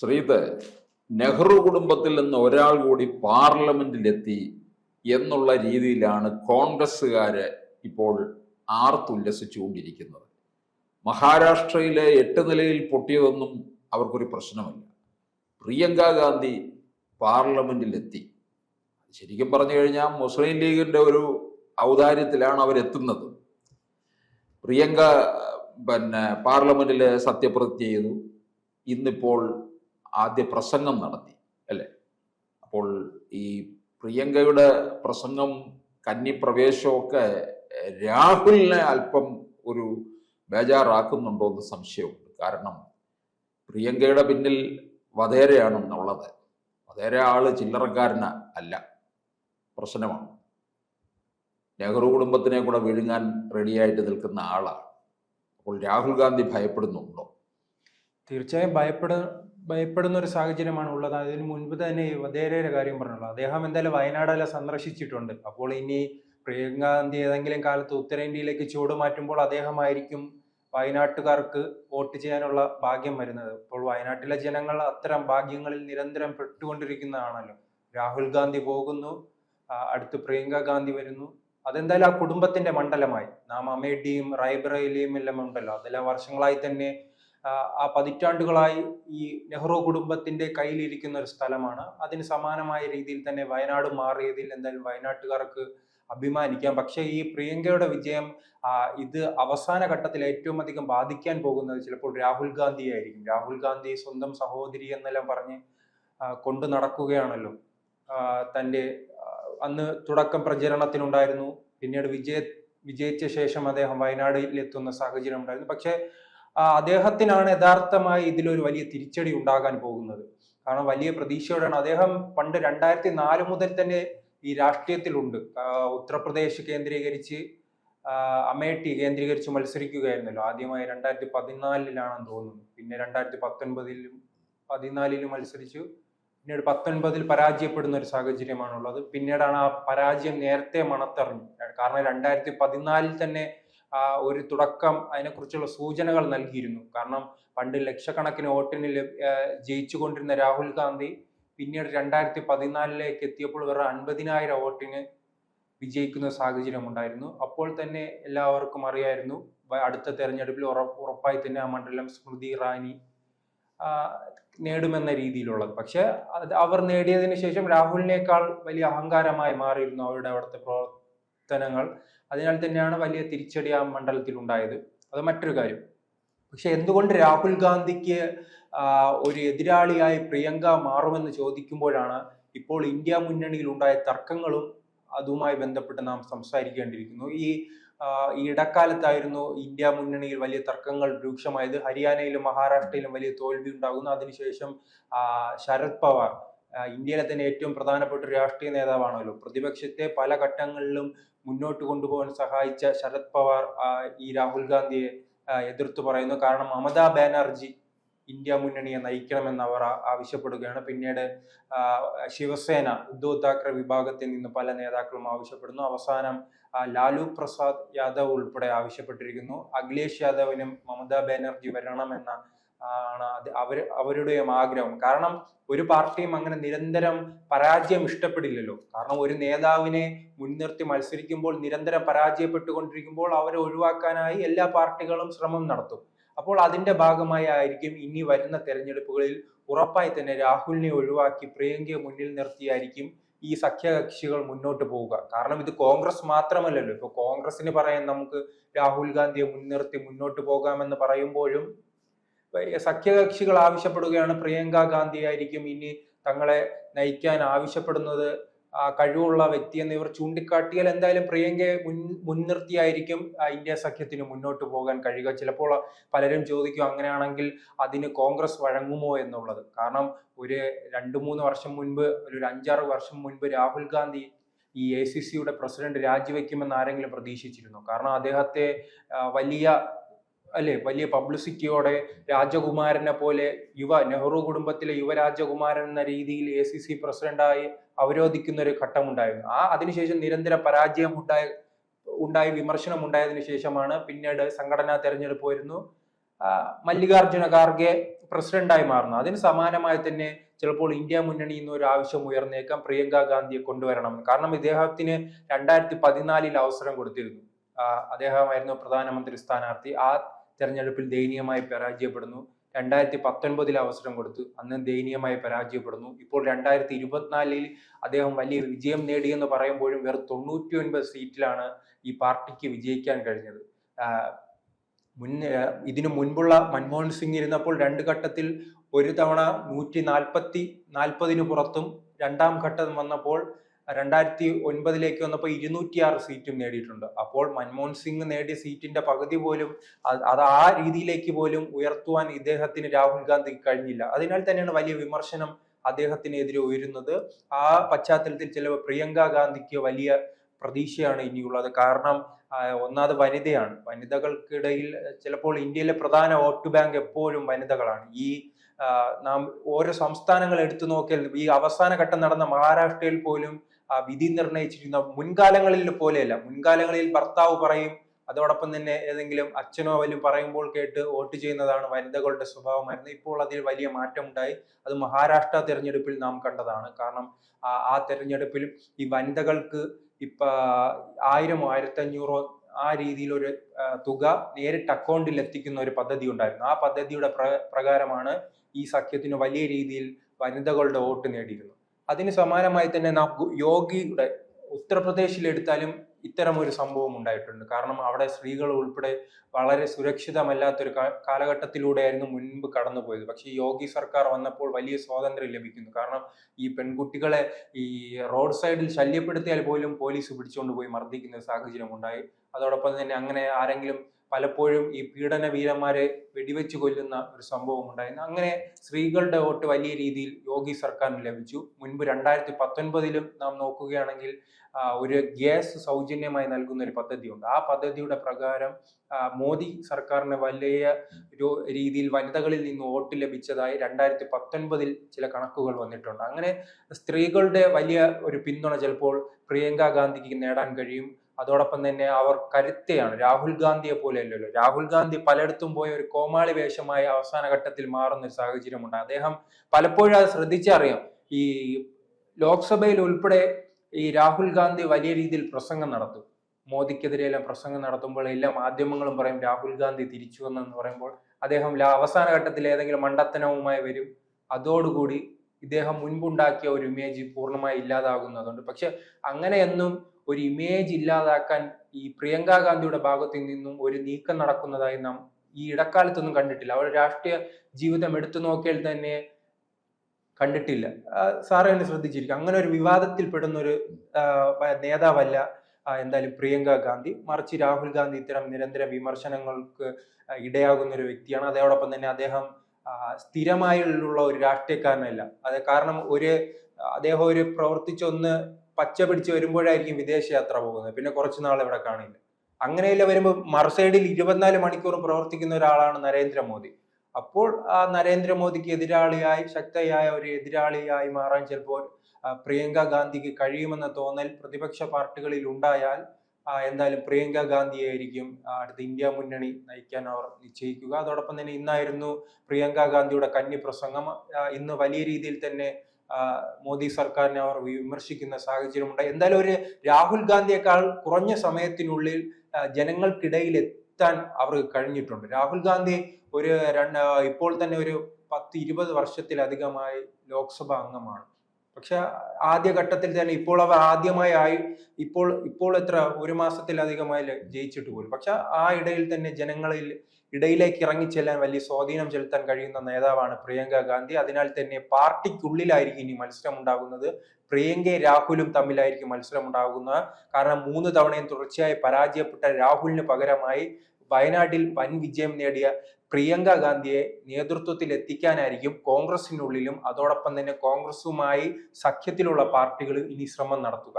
ശ്രീത് നെഹ്റു കുടുംബത്തിൽ നിന്ന് ഒരാൾ കൂടി പാർലമെന്റിലെത്തി എന്നുള്ള രീതിയിലാണ് കോൺഗ്രസ്സുകാര് ഇപ്പോൾ ആർത്തുല്ലസിച്ചുകൊണ്ടിരിക്കുന്നത്. മഹാരാഷ്ട്രയിലെ എട്ട് നിലയിൽ പൊട്ടിയതൊന്നും അവർക്കൊരു പ്രശ്നമല്ല. പ്രിയങ്ക ഗാന്ധി പാർലമെന്റിലെത്തി. ശരിക്കും പറഞ്ഞു കഴിഞ്ഞാൽ മുസ്ലിം ലീഗിന്റെ ഒരു ഔദാര്യത്തിലാണ് അവരെത്തുന്നത്. പ്രിയങ്ക പിന്നെ പാർലമെന്റിൽ സത്യപ്രതിജ്ഞ ചെയ്തു. ഇന്നിപ്പോൾ ആദ്യ പ്രസംഗം നടത്തി അല്ലേ? അപ്പോൾ ഈ പ്രിയങ്കയുടെ പ്രസംഗം കന്നിപ്രവേശമൊക്കെ രാഹുലിനെ അല്പം ഒരു ബേജാറാക്കുന്നുണ്ടോ എന്ന് സംശയമുണ്ട്. കാരണം പ്രിയങ്കയുടെ പിന്നിൽ വധേരയാണെന്നുള്ളത്. വധേര ആൾ ചില്ലറക്കാരന അല്ല. പ്രശ്നമാണ്. നെഹ്റു കുടുംബത്തിനെ കൂടെ വിഴുങ്ങാൻ റെഡിയായിട്ട് നിൽക്കുന്ന ആളാണ്. അപ്പോൾ രാഹുൽ ഗാന്ധി ഭയപ്പെടുന്നുണ്ടോ? തീർച്ചയായും ഭയപ്പെട ഭയപ്പെടുന്ന ഒരു സാഹചര്യമാണ് ഉള്ളത്. അതിന് മുൻപ് തന്നെ വധേരയുടെ കാര്യം പറഞ്ഞുള്ളൂ അദ്ദേഹം എന്തായാലും വയനാടെല്ലാം സന്ദർശിച്ചിട്ടുണ്ട്. അപ്പോൾ ഇനി പ്രിയങ്ക ഗാന്ധി ഏതെങ്കിലും കാലത്ത് ഉത്തരേന്ത്യയിലേക്ക് ചുവട് മാറ്റുമ്പോൾ അദ്ദേഹമായിരിക്കും വയനാട്ടുകാർക്ക് വോട്ട് ചെയ്യാനുള്ള ഭാഗ്യം വരുന്നത്. അപ്പോൾ വയനാട്ടിലെ ജനങ്ങൾ അത്തരം ഭാഗ്യങ്ങളിൽ നിരന്തരം പെട്ടുകൊണ്ടിരിക്കുന്നതാണല്ലോ. രാഹുൽ ഗാന്ധി പോകുന്നു അടുത്ത് പ്രിയങ്ക ഗാന്ധി വരുന്നു. അതെന്തായാലും ആ കുടുംബത്തിന്റെ മണ്ഡലമായി. നാം അമേഠിയും റായ്ബറേലിയും എല്ലാം ഉണ്ടല്ലോ. അതെല്ലാം വർഷങ്ങളായി തന്നെ ആ, പതിറ്റാണ്ടുകളായി ഈ നെഹ്റു കുടുംബത്തിന്റെ കയ്യിലിരിക്കുന്ന ഒരു സ്ഥലമാണ്. അതിന് സമാനമായ രീതിയിൽ തന്നെ വയനാട് മാറിയതിൽ എന്തായാലും വയനാട്ടുകാർക്ക് അഭിമാനിക്കാം. പക്ഷേ ഈ പ്രിയങ്കയുടെ വിജയം ഇത് അവസാന ഘട്ടത്തിൽ ഏറ്റവും അധികം ബാധിക്കാൻ പോകുന്നത് ചിലപ്പോൾ രാഹുൽ ഗാന്ധി ആയിരിക്കും രാഹുൽ ഗാന്ധി സ്വന്തം സഹോദരി എന്നെല്ലാം പറഞ്ഞ് കൊണ്ടു നടക്കുകയാണല്ലോ. തന്റെ അന്ന് തുടക്കം പ്രചരണത്തിനുണ്ടായിരുന്നു. പിന്നീട് വിജയ വിജയിച്ച ശേഷം അദ്ദേഹം വയനാടിൽ എത്തുന്ന സാഹചര്യം ഉണ്ടായിരുന്നു. പക്ഷേ അദ്ദേഹത്തിനാണ് യഥാർത്ഥമായി ഇതിലൊരു വലിയ തിരിച്ചടി ഉണ്ടാകാൻ പോകുന്നത്. കാരണം വലിയ പ്രതീക്ഷയോടെയാണ്. അദ്ദേഹം പണ്ട് രണ്ടായിരത്തി നാല് മുതൽ തന്നെ ഈ രാഷ്ട്രീയത്തിലുണ്ട്. ഉത്തർപ്രദേശ് കേന്ദ്രീകരിച്ച് അമേഠി കേന്ദ്രീകരിച്ച് മത്സരിക്കുകയായിരുന്നല്ലോ. ആദ്യമായി രണ്ടായിരത്തി പതിനാലിലാണെന്ന് തോന്നുന്നു. പിന്നെ രണ്ടായിരത്തി പത്തൊൻപതിലും പതിനാലിലും മത്സരിച്ചു പിന്നീട് പത്തൊൻപതിൽ പരാജയപ്പെടുന്ന ഒരു സാഹചര്യമാണുള്ളത്. പിന്നീടാണ് ആ പരാജയം നേരത്തെ മണത്തറിഞ്ഞു. കാരണം രണ്ടായിരത്തി പതിനാലിൽ തന്നെ ഒരു തുടക്കം അതിനെക്കുറിച്ചുള്ള സൂചനകൾ നൽകിയിരുന്നു. കാരണം പണ്ട് ലക്ഷക്കണക്കിന് വോട്ടിന് ജയിച്ചുകൊണ്ടിരുന്ന രാഹുൽ ഗാന്ധി പിന്നീട് രണ്ടായിരത്തി പതിനാലിലേക്ക് എത്തിയപ്പോൾ വെറും അൻപതിനായിരം വോട്ടിന് വിജയിക്കുന്ന സാഹചര്യം ഉണ്ടായിരുന്നു അപ്പോൾ തന്നെ എല്ലാവർക്കും അറിയായിരുന്നു അടുത്ത തെരഞ്ഞെടുപ്പിൽ ഉറപ്പായി തന്നെ ആ മണ്ഡലം സ്മൃതി ഇറാനി നേടുമെന്ന രീതിയിലുള്ളത്. പക്ഷെ അവർ നേടിയതിന് ശേഷം രാഹുലിനേക്കാൾ വലിയ അഹങ്കാരമായി മാറിയിരുന്നു അവരുടെ അവിടുത്തെ പ്രവർത്തനങ്ങൾ. അതിനാൽ തന്നെയാണ് വലിയ തിരിച്ചടി ആ മണ്ഡലത്തിൽ ഉണ്ടായത്. അത് മറ്റൊരു കാര്യം. പക്ഷെ എന്തുകൊണ്ട് രാഹുൽ ഗാന്ധിക്ക് ഒരു എതിരാളിയായി പ്രിയങ്ക മാറുമെന്ന് ചോദിക്കുമ്പോഴാണ് ഇപ്പോൾ ഇന്ത്യ മുന്നണിയിൽ ഉണ്ടായ തർക്കങ്ങളും അതുമായി ബന്ധപ്പെട്ട് നാം സംസാരിക്കേണ്ടിയിരിക്കുന്നു. ഈ ഈ ഇടക്കാലത്തായിരുന്നു ഇന്ത്യ മുന്നണിയിൽ വലിയ തർക്കങ്ങൾ രൂക്ഷമായത്. ഹരിയാനയിലും മഹാരാഷ്ട്രയിലും വലിയ തോൽവി ഉണ്ടാകുന്നു. അതിനുശേഷം ശരത് പവാർ ഇന്ത്യയിലെ തന്നെ ഏറ്റവും പ്രധാനപ്പെട്ട ഒരു രാഷ്ട്രീയ നേതാവാണല്ലോ. പ്രതിപക്ഷത്തെ പല ഘട്ടങ്ങളിലും മുന്നോട്ട് കൊണ്ടുപോകാൻ സഹായിച്ച ശരത് പവാർ ഈ രാഹുൽ ഗാന്ധിയെ എതിർത്തു പറയുന്നു. കാരണം മമതാ ബാനർജി ഇന്ത്യ മുന്നണിയെ നയിക്കണമെന്ന് അവർ ആവശ്യപ്പെടുകയാണ്. പിന്നീട് ശിവസേന ഉദ്ധവ് താക്കറെ വിഭാഗത്തിൽ നിന്ന് പല നേതാക്കളും ആവശ്യപ്പെടുന്നു. അവസാനം ലാലു പ്രസാദ് യാദവ് ഉൾപ്പെടെ ആവശ്യപ്പെട്ടിരിക്കുന്നു. അഖിലേഷ് യാദവിനും മമതാ ബാനർജി വരണമെന്ന ആണ് അത് അവർ അവരുടെയും ആഗ്രഹം. കാരണം ഒരു പാർട്ടിയും അങ്ങനെ നിരന്തരം പരാജയം ഇഷ്ടപ്പെടില്ലല്ലോ. കാരണം ഒരു നേതാവിനെ മുൻനിർത്തി മത്സരിക്കുമ്പോൾ നിരന്തരം പരാജയപ്പെട്ടുകൊണ്ടിരിക്കുമ്പോൾ അവരെ ഒഴിവാക്കാനായി എല്ലാ പാർട്ടികളും ശ്രമം നടത്തും. അപ്പോൾ അതിന്റെ ഭാഗമായി ആയിരിക്കും ഇനി വരുന്ന തെരഞ്ഞെടുപ്പുകളിൽ ഉറപ്പായി തന്നെ രാഹുലിനെ ഒഴിവാക്കി പ്രിയങ്കയെ മുന്നിൽ നിർത്തിയായിരിക്കും ഈ സഖ്യകക്ഷികൾ മുന്നോട്ട് പോവുക. കാരണം ഇത് കോൺഗ്രസ് മാത്രമല്ലല്ലോ. ഇപ്പൊ കോൺഗ്രസിന് പറയാൻ നമുക്ക് രാഹുൽ ഗാന്ധിയെ മുൻനിർത്തി മുന്നോട്ട് പോകാമെന്ന് പറയുമ്പോഴും സഖ്യകക്ഷികൾ ആവശ്യപ്പെടുകയാണ്. പ്രിയങ്ക ഗാന്ധി ആയിരിക്കും ഇനി തങ്ങളെ നയിക്കാൻ ആവശ്യപ്പെടുന്നത്. കഴിവുള്ള വ്യക്തി എന്ന് ഇവർ ചൂണ്ടിക്കാട്ടിയാൽ എന്തായാലും പ്രിയങ്കയെ മുൻ മുൻനിർത്തിയായിരിക്കും ഇന്ത്യ സഖ്യത്തിന് മുന്നോട്ട് പോകാൻ കഴിയുക. ചിലപ്പോൾ പലരും ചോദിക്കും അങ്ങനെയാണെങ്കിൽ അതിന് കോൺഗ്രസ് വഴങ്ങുമോ എന്നുള്ളത്. കാരണം ഒരു രണ്ട് മൂന്ന് വർഷം മുൻപ് ഒരു അഞ്ചാറ് വർഷം മുൻപ് രാഹുൽ ഗാന്ധി ഈ എ സി സിയുടെ പ്രസിഡന്റ് രാജിവെക്കുമെന്ന് ആരെങ്കിലും പ്രതീക്ഷിച്ചിരുന്നു. കാരണം അദ്ദേഹത്തെ വലിയ അല്ലെ? വലിയ പബ്ലിസിറ്റിയോടെ രാജകുമാരനെ പോലെ യുവ നെഹ്റു കുടുംബത്തിലെ യുവരാജകുമാരൻ എന്ന രീതിയിൽ എ സി സി പ്രസിഡന്റായി അവരോധിക്കുന്ന ഒരു ഘട്ടമുണ്ടായിരുന്നു. ആ അതിനുശേഷം നിരന്തര പരാജയം ഉണ്ടായ ഉണ്ടായി വിമർശനം ഉണ്ടായതിനു ശേഷമാണ് പിന്നീട് സംഘടനാ തെരഞ്ഞെടുപ്പ് വരുന്നു മല്ലികാർജുന ഖാർഗെ പ്രസിഡന്റായി മാറുന്നു അതിന് സമാനമായി തന്നെ ചിലപ്പോൾ ഇന്ത്യ മുന്നണി എന്ന ഒരു ആവശ്യം ഉയർന്നേക്കാം. പ്രിയങ്ക ഗാന്ധിയെ കൊണ്ടുവരണം. കാരണം ഇദ്ദേഹത്തിന് രണ്ടായിരത്തി പതിനാലിൽ അവസരം കൊടുത്തിരുന്നു. അദ്ദേഹമായിരുന്നു പ്രധാനമന്ത്രി സ്ഥാനാർത്ഥി. ആ തെരഞ്ഞെടുപ്പിൽ ദയനീയമായി പരാജയപ്പെടുന്നു. രണ്ടായിരത്തി പത്തൊൻപതിൽ അവസരം കൊടുത്തു. അന്ന് ദയനീയമായി പരാജയപ്പെടുന്നു. ഇപ്പോൾ രണ്ടായിരത്തി ഇരുപത്തിനാലിൽ അദ്ദേഹം വലിയ വിജയം നേടിയെന്ന് പറയുമ്പോഴും വെറും തൊണ്ണൂറ്റി ഒൻപത് സീറ്റിലാണ് ഈ പാർട്ടിക്ക് വിജയിക്കാൻ കഴിഞ്ഞത്. മുൻ ഇതിനു മുൻപുള്ള മൻമോഹൻ സിംഗ് ഇരുന്നപ്പോൾ രണ്ട് ഘട്ടത്തിൽ ഒരു തവണ നൂറ്റി നാൽപ്പത്തി നാൽപ്പതിനു പുറത്തും രണ്ടാം ഘട്ടം വന്നപ്പോൾ രണ്ടായിരത്തി ഒൻപതിലേക്ക് വന്നപ്പോൾ ഇരുന്നൂറ്റിയാറ് സീറ്റും നേടിയിട്ടുണ്ട്. അപ്പോൾ മൻമോഹൻ സിംഗ് നേടിയ സീറ്റിന്റെ പകുതി പോലും അത് ആ രീതിയിലേക്ക് പോലും ഉയർത്തുവാൻ ഇദ്ദേഹത്തിന് രാഹുൽ ഗാന്ധി കഴിഞ്ഞില്ല. അതിനാൽ തന്നെയാണ് വലിയ വിമർശനം അദ്ദേഹത്തിനെതിരെ ഉയരുന്നത്. ആ പശ്ചാത്തലത്തിൽ ചില പ്രിയങ്ക ഗാന്ധിക്ക് വലിയ പ്രതീക്ഷയാണ് ഇനിയുള്ളത്. കാരണം ഒന്നാമത് വനിതയാണ്. വനിതകൾക്കിടയിൽ ചിലപ്പോൾ ഇന്ത്യയിലെ പ്രധാന വോട്ട് ബാങ്ക് എപ്പോഴും വനിതകളാണ്. ഈ നാം ഓരോ സംസ്ഥാനങ്ങൾ എടുത്തു നോക്കിയാൽ ഈ അവസാന ഘട്ടം നടന്ന മഹാരാഷ്ട്രയിൽ പോലും വിധി നിർണയിച്ചിരുന്ന മുൻകാലങ്ങളിൽ പോലെയല്ല. മുൻകാലങ്ങളിൽ ഭർത്താവ് പറയും അതോടൊപ്പം തന്നെ ഏതെങ്കിലും അച്ഛനോ വല്ലതും പറയുമ്പോൾ കേട്ട് വോട്ട് ചെയ്യുന്നതാണ് വനിതകളുടെ സ്വഭാവമായിരുന്നു. ഇപ്പോൾ അതിൽ വലിയ മാറ്റമുണ്ടായി. അത് മഹാരാഷ്ട്ര തെരഞ്ഞെടുപ്പിൽ നാം കണ്ടതാണ്. കാരണം ആ തെരഞ്ഞെടുപ്പിലും ഈ വനിതകൾക്ക് ഇപ്പൊ ആയിരമോ ആയിരത്തി അഞ്ഞൂറോ ആ രീതിയിലൊരു ഒരു തുക നേരിട്ട് അക്കൗണ്ടിൽ എത്തിക്കുന്ന ഒരു പദ്ധതി ഉണ്ടായിരുന്നു. ആ പദ്ധതിയുടെ പ്ര- പ്രകാരമാണ് ഈ സഖ്യത്തിന് വലിയ രീതിയിൽ വനിതകളുടെ വോട്ട് നേടിയിരുന്നത്. അതിന് സമാനമായി തന്നെ നാം യോഗിയുടെ ഉത്തർപ്രദേശിൽ എടുത്താലും ഇത്തരം ഒരു സംഭവം ഉണ്ടായിട്ടുണ്ട്. കാരണം അവിടെ സ്ത്രീകൾ ഉൾപ്പെടെ വളരെ സുരക്ഷിതമല്ലാത്തൊരു കാലഘട്ടത്തിലൂടെ കാലഘട്ടത്തിലൂടെയായിരുന്നു മുൻപ് കടന്നുപോയത്. പക്ഷേ യോഗി സർക്കാർ വന്നപ്പോൾ വലിയ സ്വാതന്ത്ര്യം ലഭിക്കുന്നു. കാരണം ഈ പെൺകുട്ടികളെ ഈ റോഡ് സൈഡിൽ ശല്യപ്പെടുത്തിയാൽ പോലും പോലീസ് പിടിച്ചുകൊണ്ട് പോയി മർദ്ദിക്കുന്ന സാഹചര്യം ഉണ്ടായി. അതോടൊപ്പം തന്നെ അങ്ങനെ ആരെങ്കിലും പലപ്പോഴും ഈ പീഡന വീരന്മാരെ വെടിവെച്ച് കൊല്ലുന്ന ഒരു സംഭവം ഉണ്ടായിരുന്നു അങ്ങനെ സ്ത്രീകളുടെ വോട്ട് വലിയ രീതിയിൽ യോഗി സർക്കാരിന് ലഭിച്ചു. മുൻപ് രണ്ടായിരത്തി പത്തൊൻപതിലും നാം നോക്കുകയാണെങ്കിൽ ഒരു ഗ്യാസ് സൗജന്യമായി നൽകുന്ന ഒരു പദ്ധതിയുണ്ട്. ആ പദ്ധതിയുടെ പ്രകാരം മോദി സർക്കാരിന് വലിയ രീതിയിൽ വനിതകളിൽ നിന്ന് വോട്ട് ലഭിച്ചതായി രണ്ടായിരത്തി പത്തൊൻപതിൽ ചില കണക്കുകൾ വന്നിട്ടുണ്ട്. അങ്ങനെ സ്ത്രീകളുടെ വലിയ ഒരു പിന്തുണ ചിലപ്പോൾ പ്രിയങ്ക ഗാന്ധിക്ക് നേടാൻ കഴിയും. അതോടൊപ്പം തന്നെ അവർ കരുത്തയാണ്. രാഹുൽ ഗാന്ധിയെ പോലെ അല്ലല്ലോ രാഹുൽ ഗാന്ധി പലയിടത്തും പോയ ഒരു കോമാളി വേഷമായി അവസാന ഘട്ടത്തിൽ മാറുന്ന ഒരു സാഹചര്യമുണ്ട്. അദ്ദേഹം പലപ്പോഴും അത് ശ്രദ്ധിച്ചറിയാം. ഈ ലോക്സഭയിൽ ഉൾപ്പെടെ ഈ രാഹുൽ ഗാന്ധി വലിയ രീതിയിൽ പ്രസംഗം നടത്തും. മോദിക്കെതിരെ എല്ലാം പ്രസംഗം നടത്തുമ്പോൾ എല്ലാ മാധ്യമങ്ങളും പറയും രാഹുൽ ഗാന്ധി തിരിച്ചു വന്നെന്ന് പറയുമ്പോൾ അദ്ദേഹം അവസാന ഘട്ടത്തിൽ ഏതെങ്കിലും മണ്ടത്തനവുമായി വരും. അതോടുകൂടി ഇദ്ദേഹം മുൻപുണ്ടാക്കിയ ഒരു ഇമേജ് പൂർണമായി ഇല്ലാതാകുന്നതുണ്ട്. പക്ഷെ അങ്ങനെയൊന്നും ഒരു ഇമേജ് ഇല്ലാതാക്കാൻ ഈ പ്രിയങ്ക ഗാന്ധിയുടെ ഭാഗത്തു നിന്നും ഒരു നീക്കം നടക്കുന്നതായി നാം ഈ ഇടക്കാലത്തൊന്നും കണ്ടിട്ടില്ല. അവരുടെ രാഷ്ട്രീയ ജീവിതം എടുത്തു നോക്കിയാൽ തന്നെ കണ്ടിട്ടില്ല. സാറേ എന്നെ ശ്രദ്ധിച്ചിരിക്കും. അങ്ങനെ ഒരു വിവാദത്തിൽ പെടുന്ന ഒരു നേതാവല്ല എന്തായാലും പ്രിയങ്ക ഗാന്ധി. മറിച്ച് രാഹുൽ ഗാന്ധി ഇത്തരം നിരന്തര വിമർശനങ്ങൾക്ക് ഇടയാകുന്ന ഒരു വ്യക്തിയാണ്. അതോടൊപ്പം തന്നെ അദ്ദേഹം സ്ഥിരമായുള്ള ഒരു രാഷ്ട്രീയക്കാരനല്ല. അത് കാരണം ഒരു അദ്ദേഹം ഒരു പ്രവർത്തിച്ചൊന്ന് പച്ച പിടിച്ച് വരുമ്പോഴായിരിക്കും വിദേശ യാത്ര പോകുന്നത്. പിന്നെ കുറച്ചു നാൾ ഇവിടെ കാണില്ല. അങ്ങനെയല്ല വരുമ്പോൾ മറുസൈഡിൽ ഇരുപത്തിനാല് മണിക്കൂർ പ്രവർത്തിക്കുന്ന ഒരാളാണ് നരേന്ദ്രമോദി. അപ്പോൾ ആ നരേന്ദ്രമോദിക്ക് എതിരാളിയായി ശക്തയായ ഒരു എതിരാളിയായി മാറാൻ ചിലപ്പോൾ പ്രിയങ്ക ഗാന്ധിക്ക് കഴിയുമെന്ന തോന്നൽ പ്രതിപക്ഷ പാർട്ടികളിൽ ഉണ്ടായാൽ എന്തായാലും പ്രിയങ്ക ഗാന്ധിയായിരിക്കും അടുത്ത ഇന്ത്യ മുന്നണി നയിക്കാൻ അവർ നിശ്ചയിക്കുക. അതോടൊപ്പം തന്നെ ഇന്നായിരുന്നു പ്രിയങ്ക ഗാന്ധിയുടെ കന്നി പ്രസംഗം. ഇന്ന് വലിയ രീതിയിൽ തന്നെ മോദി സർക്കാരിനെ അവർ വിമർശിക്കുന്ന സാഹചര്യമുണ്ട്. എന്തായാലും ഒരു രാഹുൽ ഗാന്ധിയേക്കാൾ കുറഞ്ഞ സമയത്തിനുള്ളിൽ ജനങ്ങൾക്കിടയിൽ എത്താൻ അവർക്ക് കഴിഞ്ഞിട്ടുണ്ട്. രാഹുൽ ഗാന്ധി ഒരു രണ്ട് ഇപ്പോൾ തന്നെ ഒരു പത്ത് ഇരുപത് വർഷത്തിലധികമായി ലോക്സഭാ അംഗമാണ്. പക്ഷെ ആദ്യഘട്ടത്തിൽ തന്നെ ഇപ്പോൾ അവർ ആദ്യമായി ആയി ഇപ്പോൾ ഇപ്പോൾ എത്ര ഒരു മാസത്തിലധികമായി ജയിച്ചിട്ട് പോലും. പക്ഷെ ആ ഇടയിൽ തന്നെ ജനങ്ങളിൽ ഇടയിലേക്ക് ഇറങ്ങിച്ചെല്ലാൻ വലിയ സ്വാധീനം ചെലുത്താൻ കഴിയുന്ന നേതാവാണ് പ്രിയങ്ക ഗാന്ധി. അതിനാൽ തന്നെ പാർട്ടിക്കുള്ളിലായിരിക്കും ഇനി മത്സരം ഉണ്ടാകുന്നത് പ്രിയങ്കയും രാഹുലും തമ്മിലായിരിക്കും മത്സരം ഉണ്ടാകുന്നത് കാരണം മൂന്ന് തവണയും തുടർച്ചയായി പരാജയപ്പെട്ട രാഹുലിന് പകരമായി വയനാട്ടിൽ വൻ വിജയം നേടിയ പ്രിയങ്ക ഗാന്ധിയെ നേതൃത്വത്തിൽ എത്തിക്കാനായിരിക്കും കോൺഗ്രസിനുള്ളിലും അതോടൊപ്പം തന്നെ കോൺഗ്രസുമായി സഖ്യത്തിലുള്ള പാർട്ടികൾ ഇനി ശ്രമം നടത്തുക.